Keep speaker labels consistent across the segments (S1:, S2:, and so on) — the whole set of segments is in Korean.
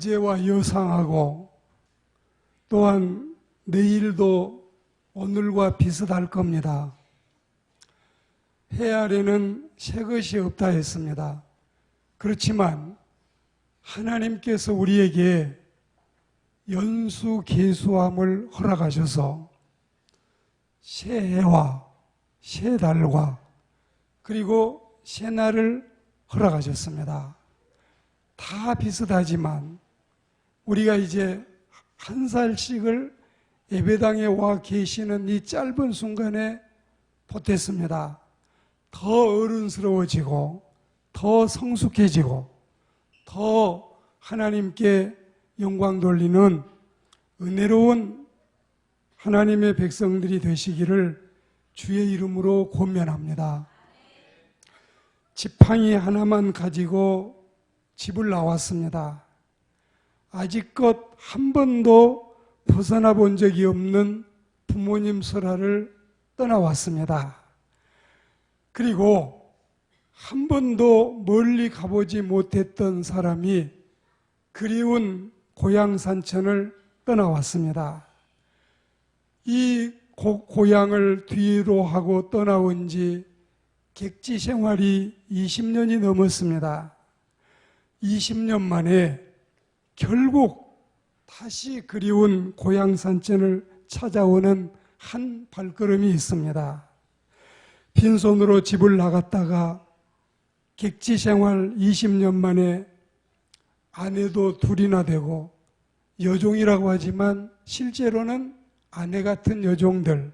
S1: 어제와 여상하고 또한 내일도 오늘과 비슷할 겁니다. 해 아래는 새 것이 없다 했습니다. 그렇지만 하나님께서 우리에게 연수 계수함을 허락하셔서 새 해와 새 달과 그리고 새 날을 허락하셨습니다. 다 비슷하지만 우리가 이제 한 살씩을 예배당에 와 계시는 이 짧은 순간에 보탰습니다. 더 어른스러워지고 더 성숙해지고 더 하나님께 영광 돌리는 은혜로운 하나님의 백성들이 되시기를 주의 이름으로 권면합니다. 지팡이 하나만 가지고 집을 나왔습니다. 아직껏 한 번도 벗어나 본 적이 없는 부모님 설화를 떠나왔습니다. 그리고 한 번도 멀리 가보지 못했던 사람이 그리운 고향 산천을 떠나왔습니다. 이 고, 고향을 뒤로 하고 떠나온 지 객지 생활이 20년이 넘었습니다. 20년 만에 결국 다시 그리운 고향 산천을 찾아오는 한 발걸음이 있습니다. 빈손으로 집을 나갔다가 객지 생활 20년 만에 아내도 둘이나 되고 여종이라고 하지만 실제로는 아내 같은 여종들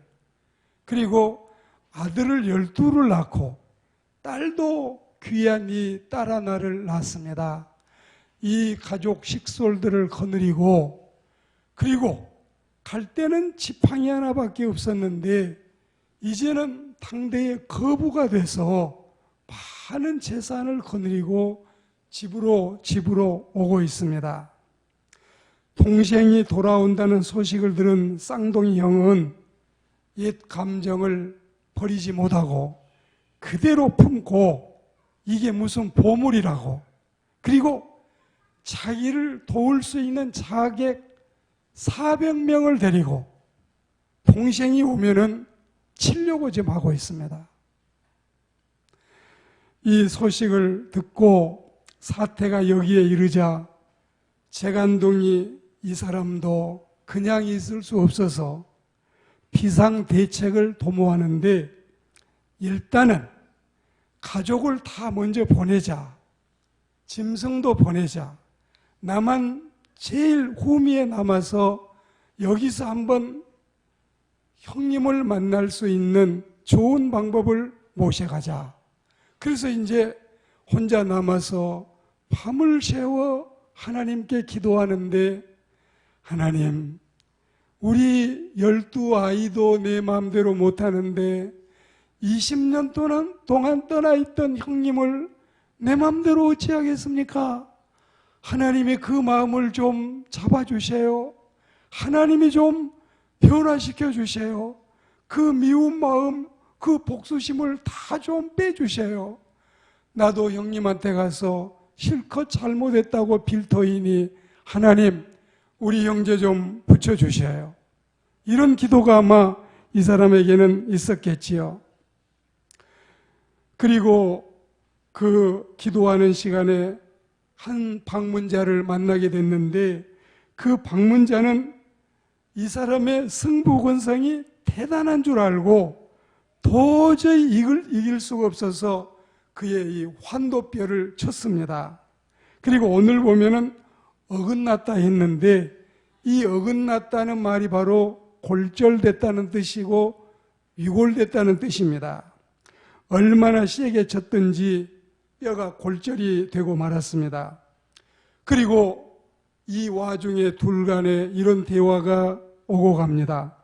S1: 그리고 아들을 열두를 낳고 딸도 귀한 이 딸 하나를 낳았습니다. 이 가족 식솔들을 거느리고 그리고 갈 때는 지팡이 하나밖에 없었는데 이제는 당대의 거부가 돼서 많은 재산을 거느리고 집으로 집으로 오고 있습니다. 동생이 돌아온다는 소식을 들은 쌍둥이 형은 옛 감정을 버리지 못하고 그대로 품고 이게 무슨 보물이라고 그리고 자기를 도울 수 있는 자객 400명을 데리고 동생이 오면은 치려고 지금 하고 있습니다. 이 소식을 듣고 사태가 여기에 이르자 재간동이 이 사람도 그냥 있을 수 없어서 비상 대책을 도모하는데 일단은 가족을 다 먼저 보내자. 짐승도 보내자. 나만 제일 후미에 남아서 여기서 한번 형님을 만날 수 있는 좋은 방법을 모셔가자. 그래서 이제 혼자 남아서 밤을 새워 하나님께 기도하는데 하나님, 우리 열두 아이도 내 마음대로 못하는데 20년 동안, 동안 떠나 있던 형님을 내 마음대로 어찌하겠습니까? 하나님이 그 마음을 좀 잡아주세요. 하나님이 좀 변화시켜 주세요. 그 미운 마음, 그 복수심을 다 좀 빼주세요. 나도 형님한테 가서 실컷 잘못했다고 빌터이니 하나님, 우리 형제 좀 붙여주셔요. 이런 기도가 아마 이 사람에게는 있었겠지요. 그리고 그 기도하는 시간에 한 방문자를 만나게 됐는데 그 방문자는 이 사람의 승부권성이 대단한 줄 알고 도저히 이길, 이길 수가 없어서 그의 이 환도뼈를 쳤습니다. 그리고 오늘 보면은 어긋났다 했는데 이 어긋났다는 말이 바로 골절됐다는 뜻이고 위골됐다는 뜻입니다. 얼마나 세게 쳤든지 뼈가 골절이 되고 말았습니다. 그리고 이 와중에 둘 간에 이런 대화가 오고 갑니다.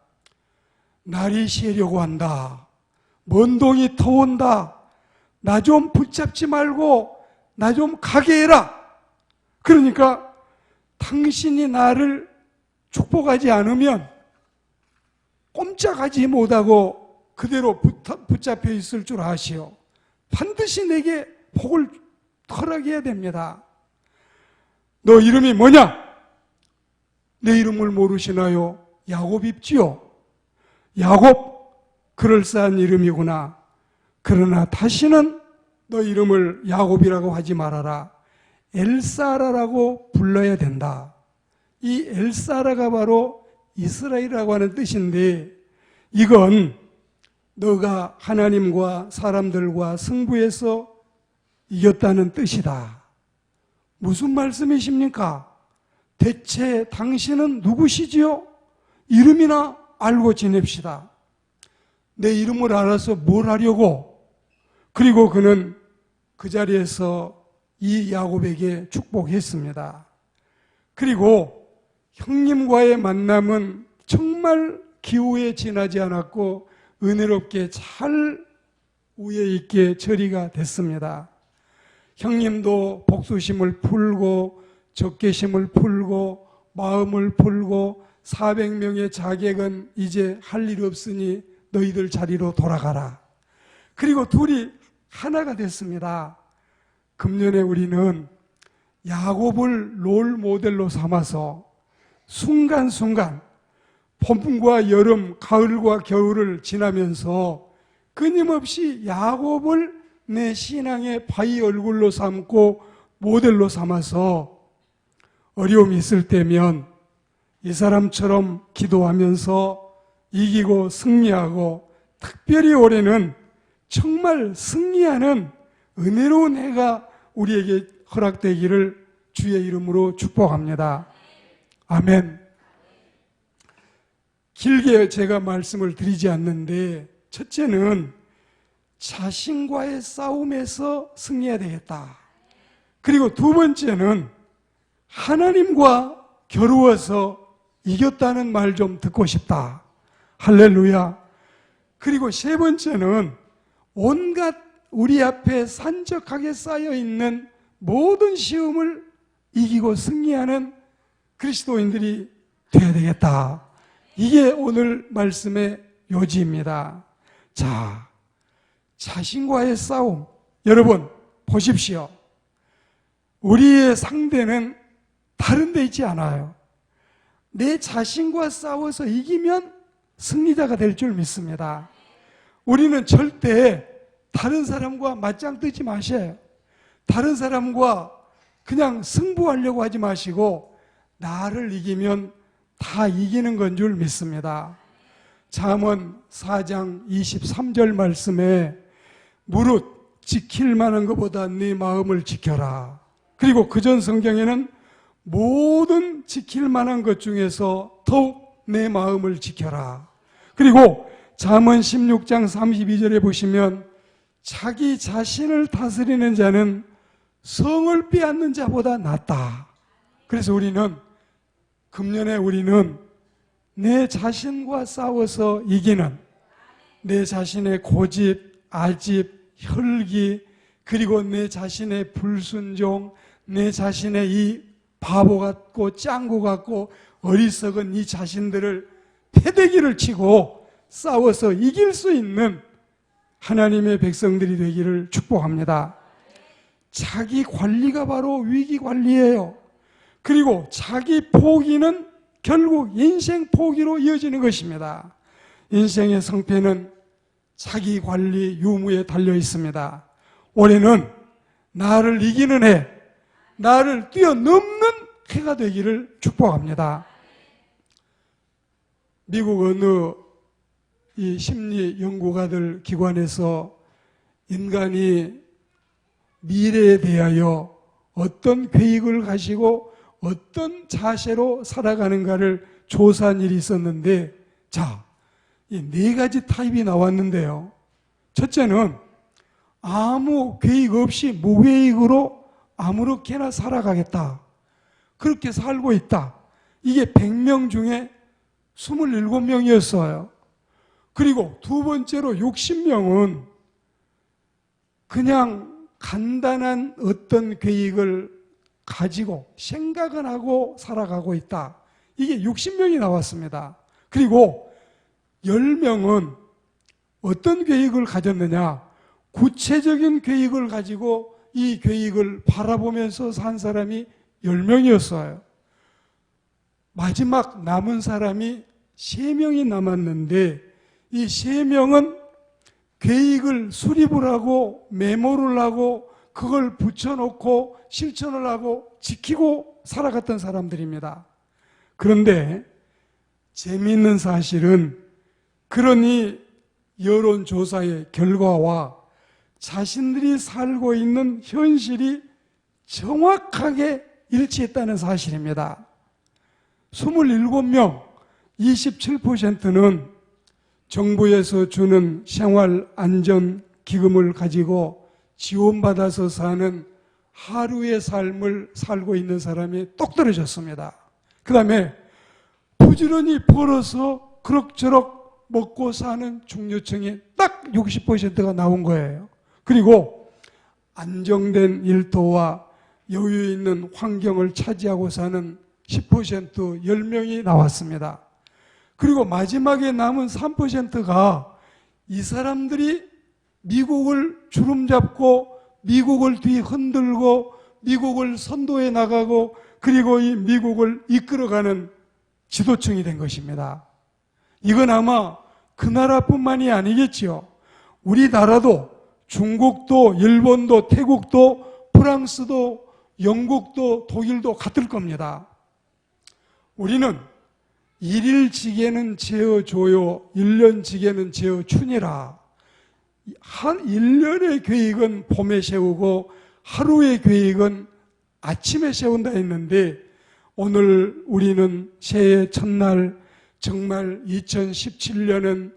S1: 날이 새려고 한다. 먼 동이 터온다. 나 좀 붙잡지 말고 나 좀 가게 해라. 그러니까 당신이 나를 축복하지 않으면 꼼짝하지 못하고 그대로 붙잡혀 있을 줄 아시오. 반드시 내게 복을 허락해야 됩니다. 너 이름이 뭐냐? 내 이름을 모르시나요? 야곱 입지요. 야곱, 그럴싸한 이름이구나. 그러나 다시는 너 이름을 야곱이라고 하지 말아라. 엘사라라고 불러야 된다. 이 엘사라가 바로 이스라엘이라고 하는 뜻인데 이건 너가 하나님과 사람들과 승부에서 이겼다는 뜻이다. 무슨 말씀이십니까? 대체 당신은 누구시지요? 이름이나 알고 지냅시다. 내 이름을 알아서 뭘 하려고? 그리고 그는 그 자리에서 이 야곱에게 축복했습니다. 그리고 형님과의 만남은 정말 기후에 지나지 않았고 은혜롭게 잘 우애 있게 처리가 됐습니다. 형님도 복수심을 풀고 적개심을 풀고 마음을 풀고 400명의 자객은 이제 할 일 없으니 너희들 자리로 돌아가라. 그리고 둘이 하나가 됐습니다. 금년에 우리는 야곱을 롤 모델로 삼아서 순간순간 봄과 여름, 가을과 겨울을 지나면서 끊임없이 야곱을 내 신앙의 바위 얼굴로 삼고 모델로 삼아서 어려움이 있을 때면 이 사람처럼 기도하면서 이기고 승리하고 특별히 올해는 정말 승리하는 은혜로운 해가 우리에게 허락되기를 주의 이름으로 축복합니다. 아멘. 길게 제가 말씀을 드리지 않는데 첫째는 자신과의 싸움에서 승리해야 되겠다. 그리고 두 번째는 하나님과 겨루어서 이겼다는 말 좀 듣고 싶다. 할렐루야. 그리고 세 번째는 온갖 우리 앞에 산적하게 쌓여 있는 모든 시험을 이기고 승리하는 그리스도인들이 되어야 되겠다. 이게 오늘 말씀의 요지입니다. 자, 자신과의 싸움. 여러분, 보십시오. 우리의 상대는 다른 데 있지 않아요. 내 자신과 싸워서 이기면 승리자가 될 줄 믿습니다. 우리는 절대 다른 사람과 맞짱 뜨지 마셔요. 다른 사람과 그냥 승부하려고 하지 마시고 나를 이기면 다 이기는 건 줄 믿습니다. 잠언 4장 23절 말씀에 무릇 지킬 만한 것보다 네 마음을 지켜라. 그리고 그 전 성경에는 모든 지킬 만한 것 중에서 더욱 내 마음을 지켜라. 그리고 잠언 16장 32절에 보시면 자기 자신을 다스리는 자는 성을 빼앗는 자보다 낫다. 그래서 우리는 금년에 우리는 내 자신과 싸워서 이기는 내 자신의 고집, 아집, 혈기, 그리고 내 자신의 불순종, 내 자신의 이 바보 같고 짱구 같고 어리석은 이 자신들을 패대기를 치고 싸워서 이길 수 있는 하나님의 백성들이 되기를 축복합니다. 자기 관리가 바로 위기 관리예요. 그리고 자기 포기는 결국 인생 포기로 이어지는 것입니다. 인생의 성패는 자기 관리 유무에 달려 있습니다. 올해는 나를 이기는 해, 나를 뛰어넘는 해가 되기를 축복합니다. 미국 어느 이 심리 연구가들 기관에서 인간이 미래에 대하여 어떤 계획을 가지고 어떤 자세로 살아가는가를 조사한 일이 있었는데, 자, 이 네 가지 타입이 나왔는데요. 첫째는 아무 계획 없이 무계획으로 아무렇게나 살아가겠다. 그렇게 살고 있다. 이게 100명 중에 27명이었어요. 그리고 두 번째로 60명은 그냥 간단한 어떤 계획을 가지고 생각은 하고 살아가고 있다. 이게 60명이 나왔습니다. 그리고 10명은 어떤 계획을 가졌느냐? 구체적인 계획을 가지고 이 계획을 바라보면서 산 사람이 10명이었어요. 마지막 남은 사람이 3명이 남았는데 이 3명은 계획을 수립을 하고 메모를 하고 그걸 붙여놓고 실천을 하고 지키고 살아갔던 사람들입니다. 그런데 재미있는 사실은 그러니 여론조사의 결과와 자신들이 살고 있는 현실이 정확하게 일치했다는 사실입니다. 27명, 27%는 정부에서 주는 생활안전기금을 가지고 지원받아서 사는 하루의 삶을 살고 있는 사람이 똑 떨어졌습니다. 그 다음에 부지런히 벌어서 그럭저럭 먹고 사는 중류층이 딱 60%가 나온 거예요. 그리고 안정된 일터와 여유 있는 환경을 차지하고 사는 10% 10명이 나왔습니다. 그리고 마지막에 남은 3%가 이 사람들이 미국을 주름 잡고 미국을 뒤 흔들고 미국을 선도해 나가고 그리고 이 미국을 이끌어가는 지도층이 된 것입니다. 이건 아마 그 나라뿐만이 아니겠지요. 우리나라도 중국도 일본도 태국도 프랑스도 영국도 독일도 같을 겁니다. 우리는 일일지게는 재어줘요. 일년지게는 재어추니라. 한 1년의 계획은 봄에 세우고 하루의 계획은 아침에 세운다 했는데 오늘 우리는 새해 첫날 정말 2017년은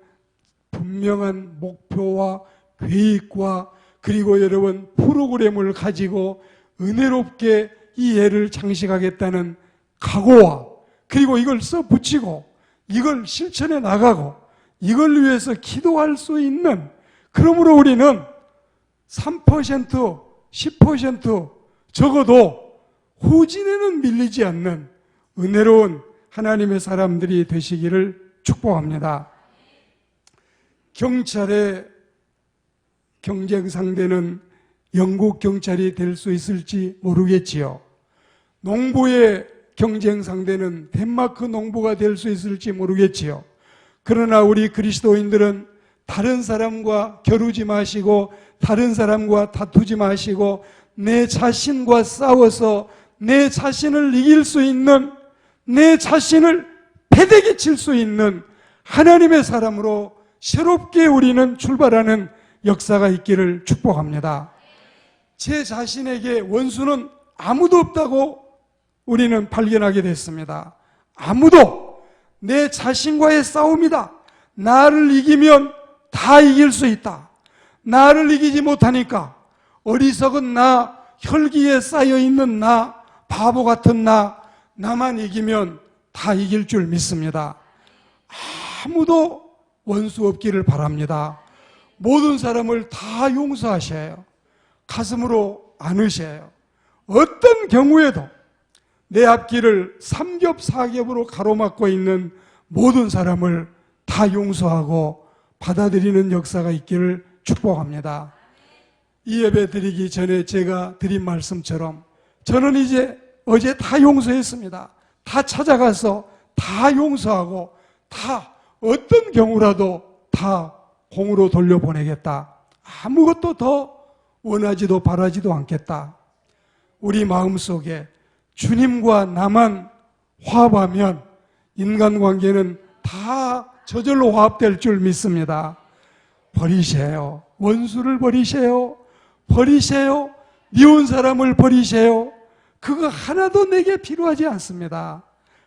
S1: 분명한 목표와 계획과 그리고 여러분 프로그램을 가지고 은혜롭게 이 해를 장식하겠다는 각오와 그리고 이걸 써 붙이고 이걸 실천해 나가고 이걸 위해서 기도할 수 있는 그러므로 우리는 3% 10% 적어도 후진에는 밀리지 않는 은혜로운 하나님의 사람들이 되시기를 축복합니다. 경찰의 경쟁 상대는 영국 경찰이 될 수 있을지 모르겠지요. 농부의 경쟁 상대는 덴마크 농부가 될 수 있을지 모르겠지요. 그러나 우리 그리스도인들은 다른 사람과 겨루지 마시고 다른 사람과 다투지 마시고 내 자신과 싸워서 내 자신을 이길 수 있는 내 자신을 패대기 칠 수 있는 하나님의 사람으로 새롭게 우리는 출발하는 역사가 있기를 축복합니다. 제 자신에게 원수는 아무도 없다고 우리는 발견하게 됐습니다. 아무도 내 자신과의 싸움이다. 나를 이기면 다 이길 수 있다. 나를 이기지 못하니까 어리석은 나, 혈기에 쌓여 있는 나, 바보 같은 나, 나만 이기면 다 이길 줄 믿습니다. 아무도 원수 없기를 바랍니다. 모든 사람을 다 용서하셔요. 가슴으로 안으셔요. 어떤 경우에도 내 앞길을 삼겹사겹으로 가로막고 있는 모든 사람을 다 용서하고 받아들이는 역사가 있기를 축복합니다. 이 예배 드리기 전에 제가 드린 말씀처럼 저는 이제 어제 다 용서했습니다. 다 찾아가서 다 용서하고 다 어떤 경우라도 다 공으로 돌려보내겠다. 아무것도 더 원하지도 바라지도 않겠다. 우리 마음 속에 주님과 나만 화합하면 인간관계는 다 저절로 화합될 줄 믿습니다. 버리세요. 원수를 버리세요. 버리세요. 미운 사람을 버리세요. 그거 하나도 내게 필요하지 않습니다.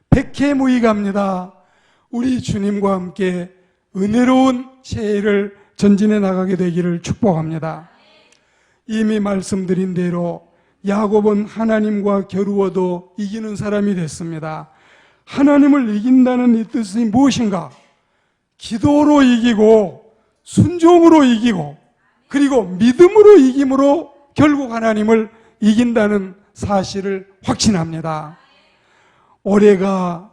S1: 백해무익합니다. 우리 주님과 함께 은혜로운 새해를 전진해 나가게 되기를 축복합니다. 이미 말씀드린 대로 야곱은 하나님과 겨루어도 이기는 사람이 됐습니다. 하나님을 이긴다는 이 뜻이 무엇인가? 기도로 이기고 순종으로 이기고 그리고 믿음으로 이김으로 결국 하나님을 이긴다는 사실을 확신합니다. 올해가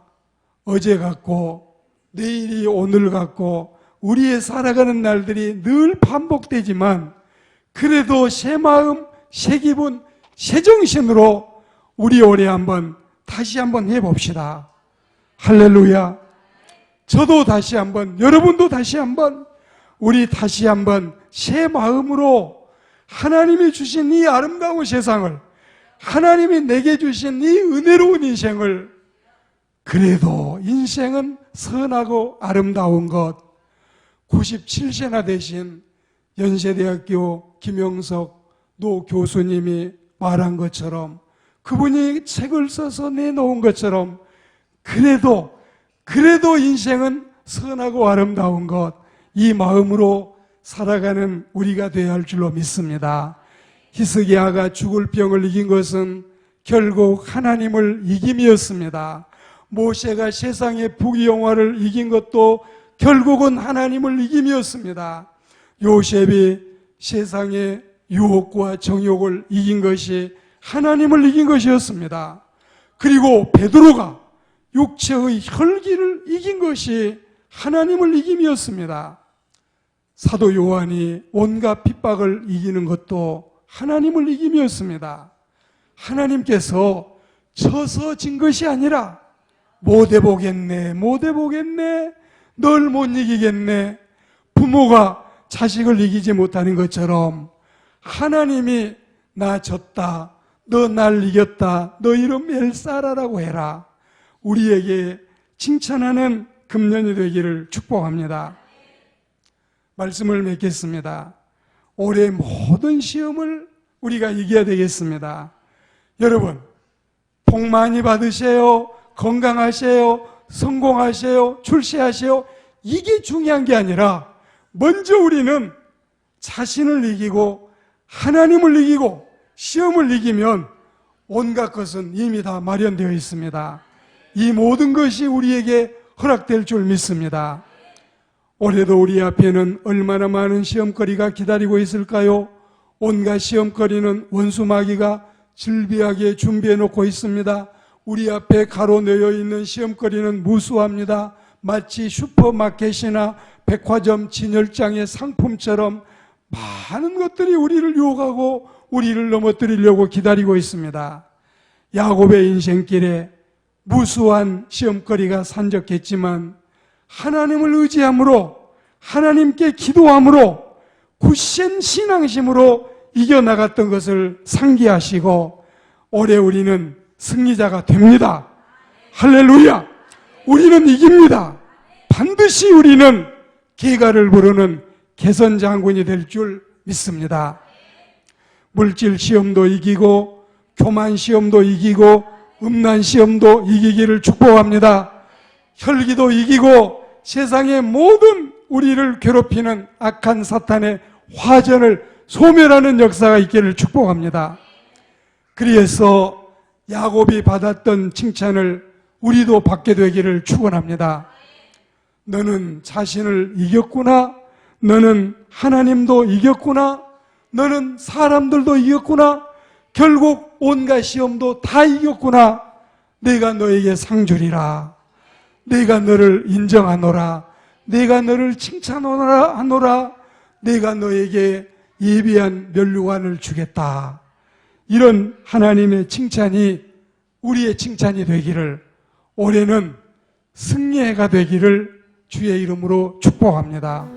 S1: 어제 같고 내일이 오늘 같고 우리의 살아가는 날들이 늘 반복되지만 그래도 새 마음, 새 기분, 새 정신으로 우리 올해 한번 다시 한번 해봅시다. 할렐루야. 저도 다시 한번, 여러분도 다시 한번, 우리 다시 한번 새 마음으로 하나님이 주신 이 아름다운 세상을, 하나님이 내게 주신 이 은혜로운 인생을, 그래도 인생은 선하고 아름다운 것, 97세나 되신 연세대학교 김영석 노 교수님이 말한 것처럼 그분이 책을 써서 내놓은 것처럼 그래도 그래도 인생은 선하고 아름다운 것 이 마음으로 살아가는 우리가 되어야 할 줄로 믿습니다. 히스기야가 죽을 병을 이긴 것은 결국 하나님을 이김이었습니다. 모세가 세상의 부귀영화를 이긴 것도 결국은 하나님을 이김이었습니다. 요셉이 세상의 유혹과 정욕을 이긴 것이 하나님을 이긴 것이었습니다. 그리고 베드로가 육체의 혈기를 이긴 것이 하나님을 이김이었습니다. 사도 요한이 온갖 핍박을 이기는 것도 하나님을 이김이었습니다. 하나님께서 쳐서 진 것이 아니라 못 해보겠네, 못 해보겠네, 널 못 이기겠네. 부모가 자식을 이기지 못하는 것처럼 하나님이 나 졌다, 너 날 이겼다, 너 이름 엘사라라고 해라. 우리에게 칭찬하는 금년이 되기를 축복합니다. 말씀을 맺겠습니다. 올해 모든 시험을 우리가 이겨야 되겠습니다. 여러분, 복 많이 받으세요. 건강하세요. 성공하세요. 출세하세요. 이게 중요한 게 아니라 먼저 우리는 자신을 이기고 하나님을 이기고 시험을 이기면 온갖 것은 이미 다 마련되어 있습니다. 이 모든 것이 우리에게 허락될 줄 믿습니다. 올해도 우리 앞에는 얼마나 많은 시험거리가 기다리고 있을까요? 온갖 시험거리는 원수마귀가 즐비하게 준비해 놓고 있습니다. 우리 앞에 가로놓여 있는 시험거리는 무수합니다. 마치 슈퍼마켓이나 백화점 진열장의 상품처럼 많은 것들이 우리를 유혹하고 우리를 넘어뜨리려고 기다리고 있습니다. 야곱의 인생길에 무수한 시험거리가 산적했지만 하나님을 의지함으로 하나님께 기도함으로 굳센 신앙심으로 이겨나갔던 것을 상기하시고 올해 우리는 승리자가 됩니다. 할렐루야! 우리는 이깁니다. 반드시 우리는 개가를 부르는 개선 장군이 될 줄 믿습니다. 물질 시험도 이기고 교만 시험도 이기고 음란 시험도 이기기를 축복합니다. 혈기도 이기고 세상의 모든 우리를 괴롭히는 악한 사탄의 화전을 소멸하는 역사가 있기를 축복합니다. 그래서 야곱이 받았던 칭찬을 우리도 받게 되기를 축원합니다. 너는 자신을 이겼구나. 너는 하나님도 이겼구나. 너는 사람들도 이겼구나. 결국 온갖 시험도 다 이겼구나. 내가 너에게 상 주리라. 내가 너를 인정하노라. 내가 너를 칭찬하노라 하노라. 내가 너에게 예비한 면류관을 주겠다. 이런 하나님의 칭찬이 우리의 칭찬이 되기를 올해는 승리해가 되기를 주의 이름으로 축복합니다.